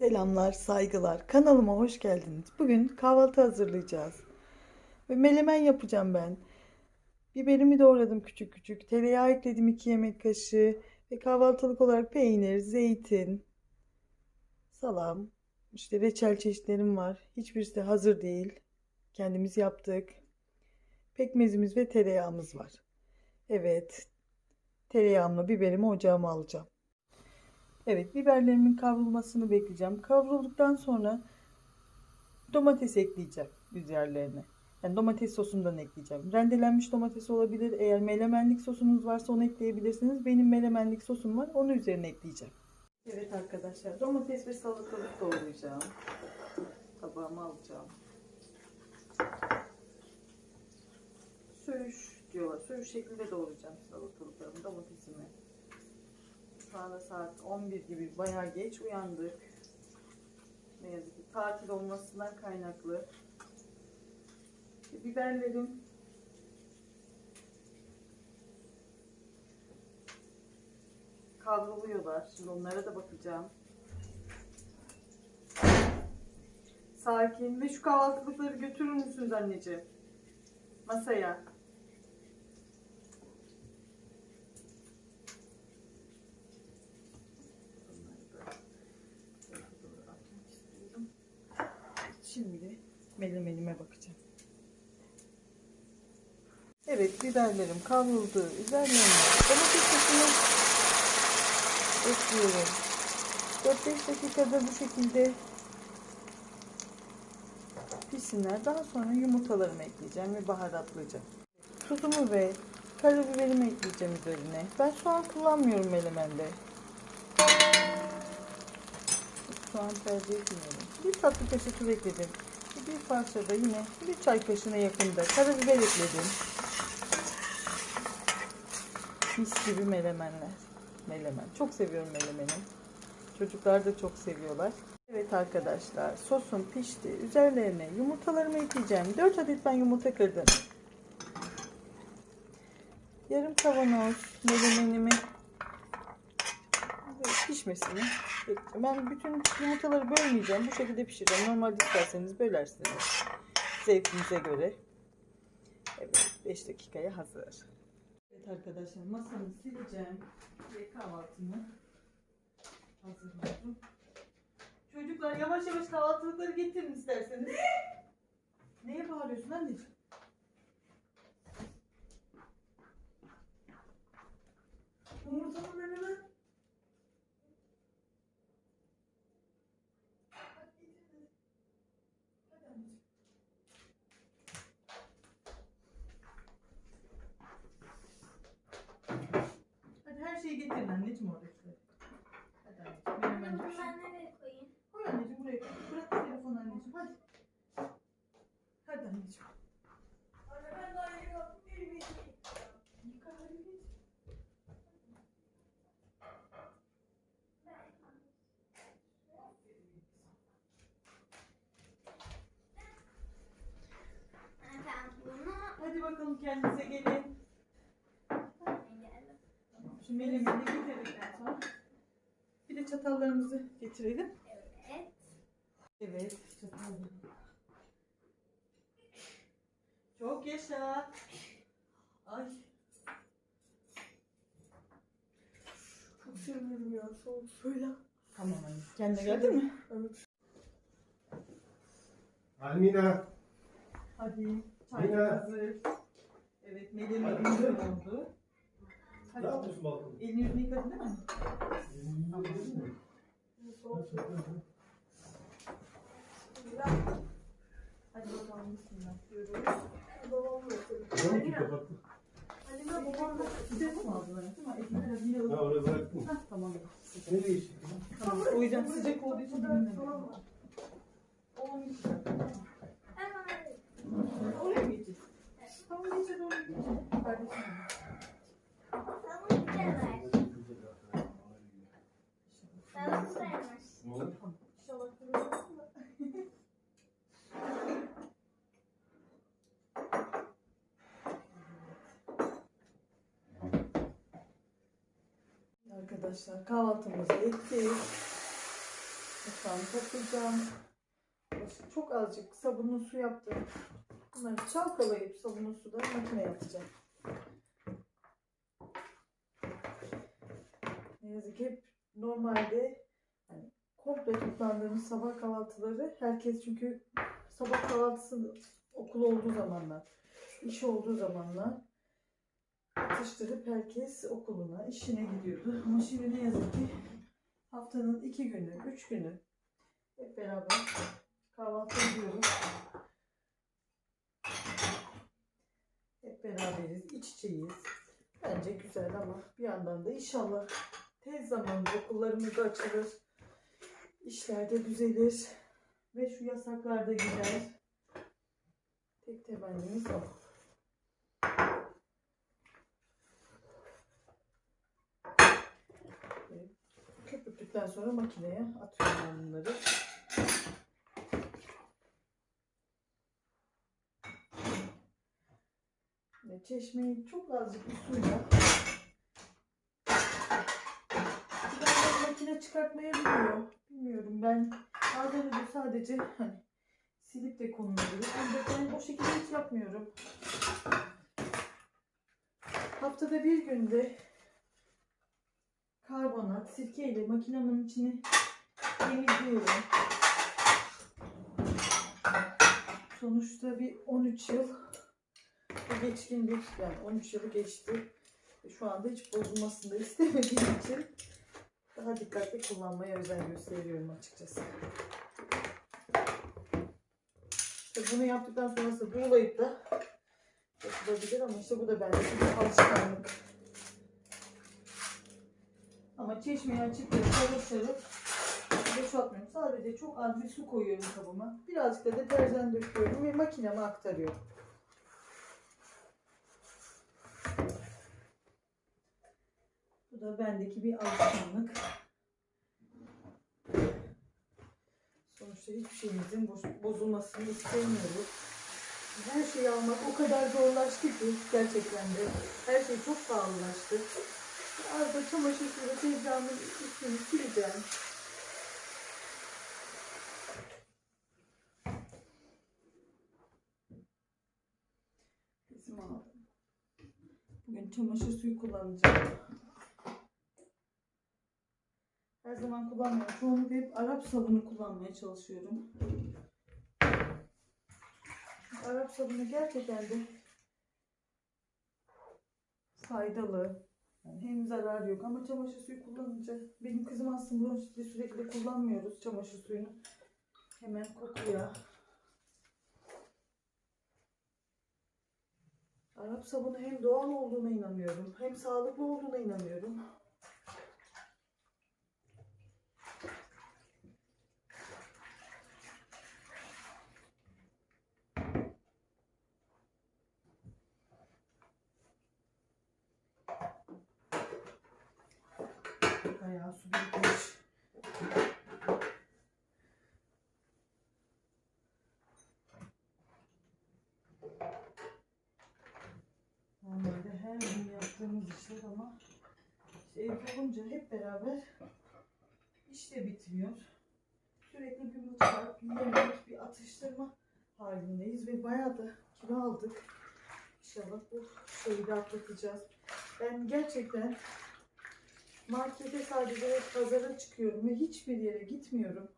Selamlar, saygılar. Kanalıma hoş geldiniz. Bugün kahvaltı hazırlayacağız. Ve melemen yapacağım ben. Biberimi doğradım küçük küçük. Tereyağı ekledim 2 yemek kaşığı. Ve kahvaltılık olarak peynir, zeytin, salam, işte reçel çeşitlerim var. Hiçbirisi de hazır değil. Kendimiz yaptık. Pekmezimiz ve tereyağımız var. Evet. Tereyağımla biberimi ocağıma alacağım. Evet, biberlerimin kavrulmasını bekleyeceğim. Kavrulduktan sonra domates ekleyeceğim üzerlerine. Yani domates sosundan ekleyeceğim. Rendelenmiş domates olabilir. Eğer melemenlik sosunuz varsa onu ekleyebilirsiniz. Benim melemenlik sosum var. Onu üzerine ekleyeceğim. Evet arkadaşlar, domates ve salatalık doğrayacağım. Tabağıma alacağım. Söğüş diyorlar. Söğüş şeklinde doğrayacağım salatalıklarımı, domatesimi. Şu saat 11 gibi bayağı geç uyandık. Ne yazık ki tatil olmasından kaynaklı. Biberlerim kavruluyorlar. Şimdi onlara da bakacağım. Sakin ve şu kahvaltılıkları götürür müsünüz anneciğim? Masaya. Şimdi melemenime bakacağım. Evet biberlerim kavruldu. Üzerine domates sosunu ekliyorum. 4-5 dakikada bu şekilde pişsinler. Daha sonra yumurtalarımı ekleyeceğim ve baharatlayacağım. Tuzumu ve karabiberimi ekleyeceğim üzerine. Ben soğan kullanmıyorum melemende. Soğan tercih etmiyorum. Bir tatlı kaşığı tuz ekledim. Bir parça da yine bir çay kaşığına yakında karabiber ekledim. Mis gibi melemenler. Melemen. Çok seviyorum melemeni. Çocuklar da çok seviyorlar. Evet arkadaşlar sosum pişti. Üzerlerine yumurtalarımı ekleyeceğim. 4 adet ben yumurta kırdım. Yarım kavanoz melemenimi pişmesini bekleyeceğim. Ben bütün yumurtaları bölmeyeceğim. Bu şekilde pişireceğim. Normalde isterseniz bölersiniz. Zevkinize göre. Evet 5 dakikaya hazır. Evet arkadaşlar masamı sileceğim. Ve kahvaltımı hazırladım. Çocuklar yavaş yavaş kahvaltılıkları getirin isterseniz. Neye bağırıyorsun anneciğim? Yumurtamı menemen. Hadi her şeyi getirin anneciğim oradakileri. Hadi anneciğim. Bunu düşün. ben nereye koyayım? Koy anneciğim buraya koy. Bırak telefonu anneciğim hadi. Hadi anneciğim. Anne ben daha yeni yaptım. Elimi Yıka hadi geç. Ben bunu Hadi bakalım kendinize gelin. Şimdi melemeni getirdikten sonra bir de çatallarımızı getirelim. Evet. Evet. Çatallarımız. Çok yaşa. Ay. Çok seviyorum ya soğuk suyla. Tamam anne. Kendine geldin mi? Evet. Almina. Hadi. Çay Yine. hazır. Evet Hadi. oldu. Ne yapıyorsun balkonda? Elini yüzünü yıkadın değil mi? Soğuk Hadi bakalım bismillah diyoruz. babam yapıyor. Tamam ki kapattın. Annemle babam da Sıcak mı ekmeği biraz Ha oraya bıraktım. Hah, tamam. Ne değişti? Tamam. O yüzden sıcak olduğu için dinlemedim. Tamam mı? Oğlum gidecek. Hemen Oraya mı gideceğiz? Tamam geçeceğiz oraya gideceğiz. Kardeşim. Arkadaşlar kahvaltımızı ettik. Yaprağını toplayacağım. Çok azıcık sabunlu su yaptım. Bunları çalkalayıp sabunlu suda makineye atacağım. Ki hep normalde hani komple toplandığımız sabah kahvaltıları herkes çünkü sabah kahvaltısı okul olduğu zamanlar, iş olduğu zamanlar atıştırıp herkes okuluna, işine gidiyordu. Ama şimdi ne yazık ki haftanın iki günü, üç günü hep beraber kahvaltı ediyoruz. Hep beraberiz, iç içeyiz. Bence güzel ama bir yandan da inşallah tez zamanda okullarımız açılır. işler de düzelir. Ve şu yasaklar da gider. Tek temennimiz o. Köpürttükten sonra makineye atıyorum bunları. Ve çeşmeyi çok azıcık bir suyla Makine çıkartmayabiliyor. Bilmiyorum ben bazen de sadece hani silip de konulabilir. Ancak ben o şekilde hiç yapmıyorum. Haftada bir günde karbonat, sirke ile makinemin içini temizliyorum. Sonuçta bir 13 yıl geçkin bir yani 13 yılı geçti. Şu anda hiç bozulmasını da istemediğim için daha dikkatli kullanmaya özen gösteriyorum açıkçası. Tabii bunu yaptıktan sonrası buğulayıp da yapılabilir ama işte bu da bende bir alışkanlık. Ama çeşmeyi açıp da sarıp sarıp boşaltmıyorum. Sadece çok az bir su koyuyorum kabıma. Birazcık da deterjan döküyorum ve makineme aktarıyorum. Bu da bendeki bir alışkanlık. Sonuçta hiçbir şeyimizin boz- bozulmasını istemiyoruz. Her şeyi almak o kadar zorlaştı ki gerçekten de her şey çok pahalılaştı. Az çamaşır suyuyla tezgahımın üstünü sileceğim. Bugün çamaşır suyu kullanacağım. Her zaman kullanmıyorum. Çoğunlukla hep Arap sabunu kullanmaya çalışıyorum. Arap sabunu gerçekten de faydalı. Yani hem zarar yok ama çamaşır suyu kullanınca benim kızım aslında bunu sürekli kullanmıyoruz çamaşır suyunu. Hemen kokuyor. Arap sabunu hem doğal olduğuna inanıyorum hem sağlıklı olduğuna inanıyorum. Bayağı su birikmiş. Normalde her gün yaptığımız işler ama işte ev olunca hep beraber iş de bitmiyor. Sürekli bir mutfak, bir yemek, bir atıştırma halindeyiz ve bayağı da kilo aldık. İnşallah bu şeyi de atlatacağız. Ben gerçekten markete sadece pazara çıkıyorum ve hiçbir yere gitmiyorum.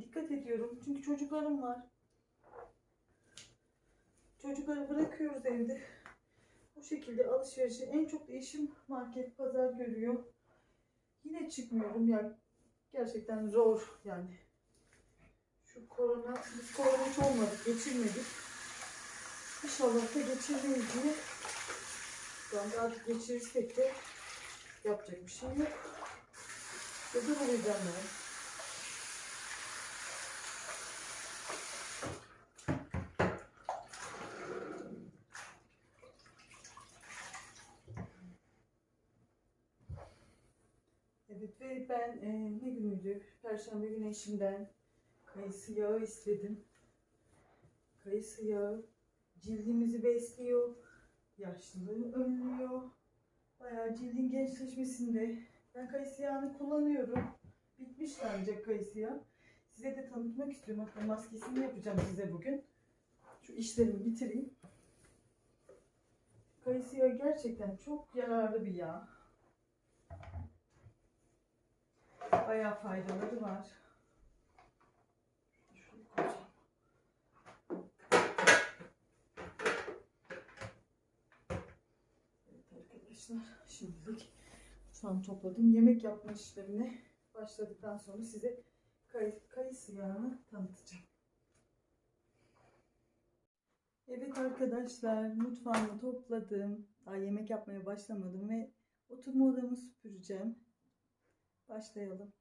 Dikkat ediyorum çünkü çocuklarım var. Çocukları bırakıyoruz evde. Bu şekilde alışverişi en çok da eşim market, pazar görüyor. Yine çıkmıyorum yani gerçekten zor yani. Şu korona, biz korona hiç olmadık, geçirmedik. İnşallah da geçirmeyiz diye. Anda artık geçirirsek de yapacak bir şey yok. Ve durmayacağım ben. Evet ve ben e, ne günüydü? Perşembe günü eşimden kayısı yağı istedim. Kayısı yağı cildimizi besliyor, yaşlılığı önlüyor. Bayağı cildin gençleşmesinde ben kayısı kullanıyorum. bitmiş ancak kayısı. Size de tanıtmak istiyorum. Hatta maskesini yapacağım size bugün. Şu işlerimi bitireyim. Kayısı gerçekten çok yararlı bir yağ. Bayağı faydaları var. Arkadaşlar şimdilik mutfağımı topladım. Yemek yapma işlemine başladıktan sonra size kay kayısı yağını tanıtacağım. Evet arkadaşlar mutfağımı topladım. Daha yemek yapmaya başlamadım ve oturma odamı süpüreceğim. Başlayalım.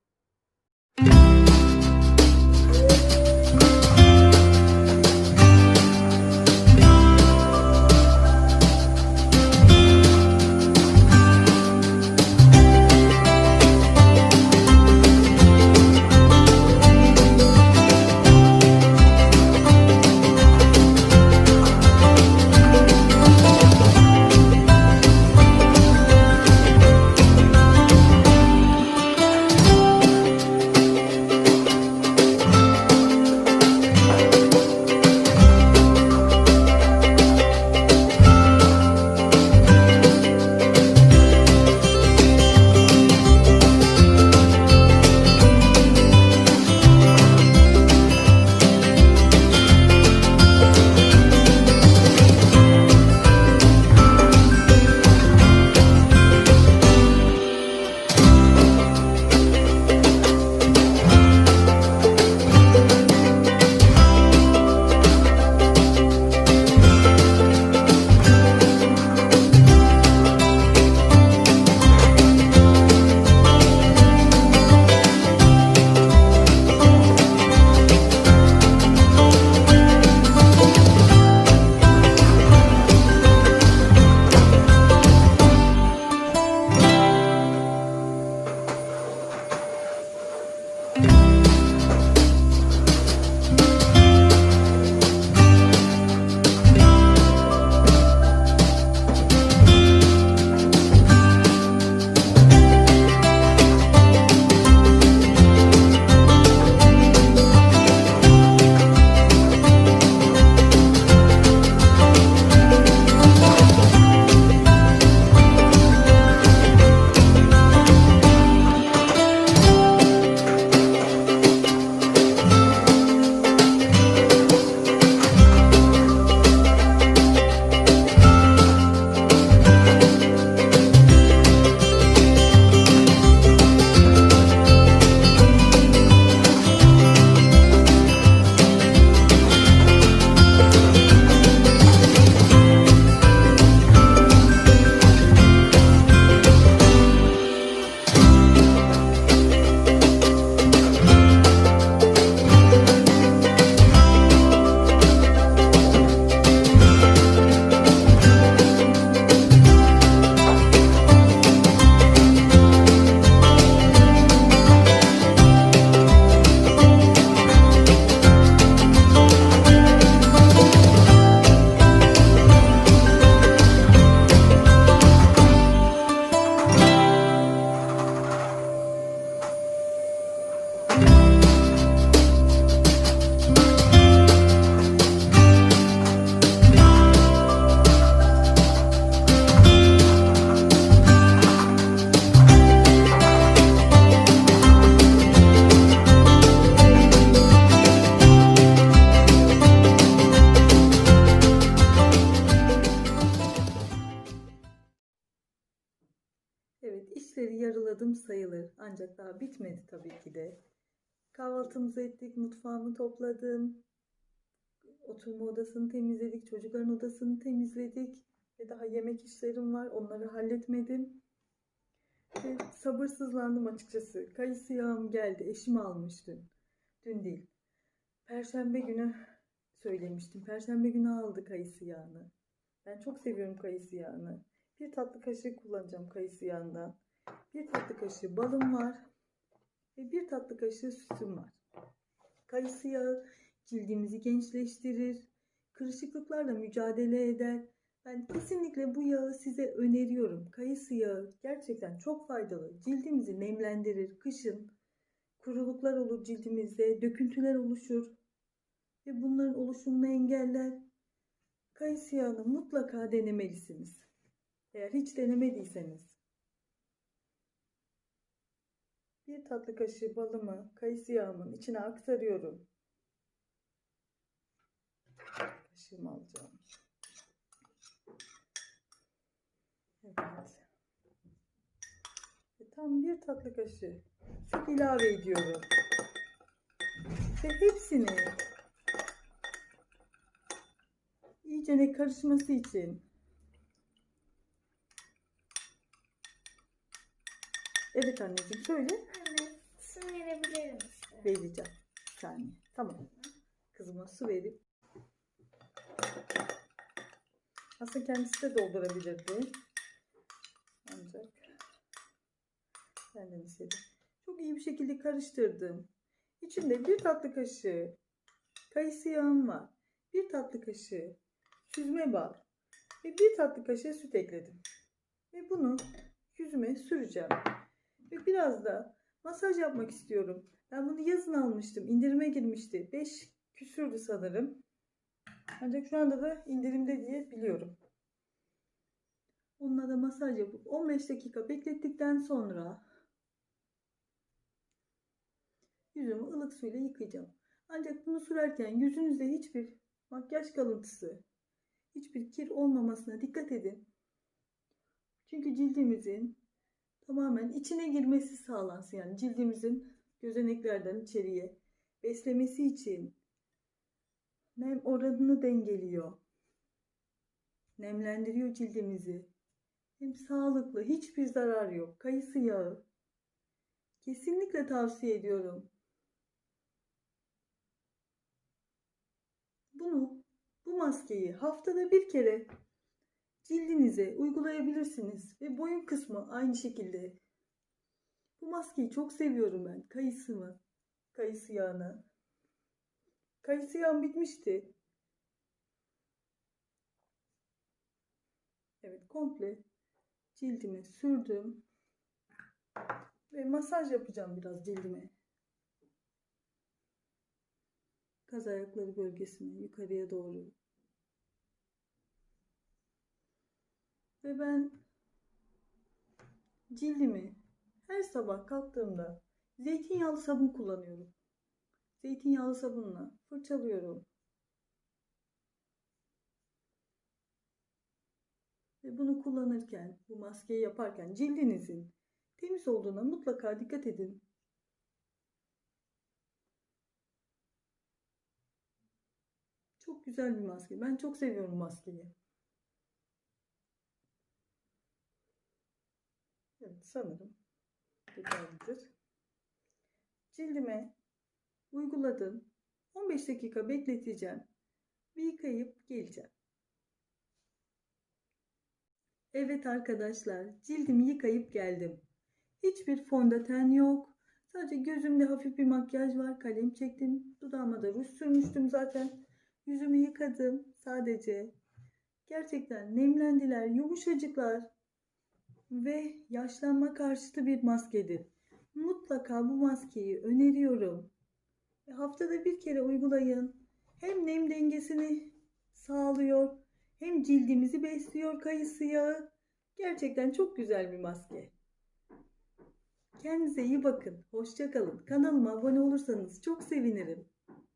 Kahvaltımızı ettik, mutfağımı topladım. Oturma odasını temizledik, çocukların odasını temizledik. Ve daha yemek işlerim var, onları halletmedim. Ve sabırsızlandım açıkçası. Kayısı yağım geldi, eşim almıştı. Dün değil. Perşembe günü söylemiştim. Perşembe günü aldı kayısı yağını. Ben çok seviyorum kayısı yağını. Bir tatlı kaşığı kullanacağım kayısı yağından. Bir tatlı kaşığı balım var. Ve bir tatlı kaşığı sütüm var. Kayısı yağı cildimizi gençleştirir. Kırışıklıklarla mücadele eder. Ben kesinlikle bu yağı size öneriyorum. Kayısı yağı gerçekten çok faydalı. Cildimizi nemlendirir. Kışın kuruluklar olur cildimizde, döküntüler oluşur ve bunların oluşumunu engeller. Kayısı yağını mutlaka denemelisiniz. Eğer hiç denemediyseniz. Bir tatlı kaşığı balımı kayısı yağımın içine aktarıyorum. Kaşığımı alacağım. Evet. Ve tam bir tatlı kaşığı süt ilave ediyorum. Ve hepsini iyicene karışması için Evet anneciğim söyle. Anne su verebilir misin? Vereceğim. Bir saniye. Tamam. Kızıma su verip aslında kendisi de doldurabilirdi. Ancak benden istedi. Çok iyi bir şekilde karıştırdım. İçinde bir tatlı kaşığı kayısı yağım var. Bir tatlı kaşığı süzme bal ve bir tatlı kaşığı süt ekledim. Ve bunu yüzüme süreceğim. Ve biraz da masaj yapmak istiyorum. Ben bunu yazın almıştım. İndirime girmişti. 5 küsürdü sanırım. Ancak şu anda da indirimde diye biliyorum. Onunla da masaj yapıp 15 dakika beklettikten sonra yüzümü ılık suyla yıkayacağım. Ancak bunu sürerken yüzünüzde hiçbir makyaj kalıntısı, hiçbir kir olmamasına dikkat edin. Çünkü cildimizin tamamen içine girmesi sağlansın. Yani cildimizin gözeneklerden içeriye beslemesi için nem oranını dengeliyor. Nemlendiriyor cildimizi. Hem sağlıklı, hiçbir zarar yok. Kayısı yağı. Kesinlikle tavsiye ediyorum. Bunu, bu maskeyi haftada bir kere cildinize uygulayabilirsiniz ve boyun kısmı aynı şekilde. Bu maskeyi çok seviyorum ben. Kayısımı, kayısı yağını. Kayısı yağım bitmişti. Evet, komple cildime sürdüm. Ve masaj yapacağım biraz cildime. Kaz ayakları bölgesine yukarıya doğru. Ve ben cildimi her sabah kalktığımda zeytinyağlı sabun kullanıyorum. Zeytinyağlı sabunla fırçalıyorum. Ve bunu kullanırken, bu maskeyi yaparken cildinizin temiz olduğuna mutlaka dikkat edin. Çok güzel bir maske. Ben çok seviyorum maskeyi. Evet sanırım yeterlidir. Cildime uyguladım. 15 dakika bekleteceğim. Bir yıkayıp geleceğim. Evet arkadaşlar cildimi yıkayıp geldim. Hiçbir fondöten yok. Sadece gözümde hafif bir makyaj var. Kalem çektim. Dudağıma da ruj sürmüştüm zaten. Yüzümü yıkadım sadece. Gerçekten nemlendiler, yumuşacıklar ve yaşlanma karşıtı bir maskedir. Mutlaka bu maskeyi öneriyorum. Ve haftada bir kere uygulayın. Hem nem dengesini sağlıyor, hem cildimizi besliyor kayısı yağı. Gerçekten çok güzel bir maske. Kendinize iyi bakın. Hoşça kalın. Kanalıma abone olursanız çok sevinirim.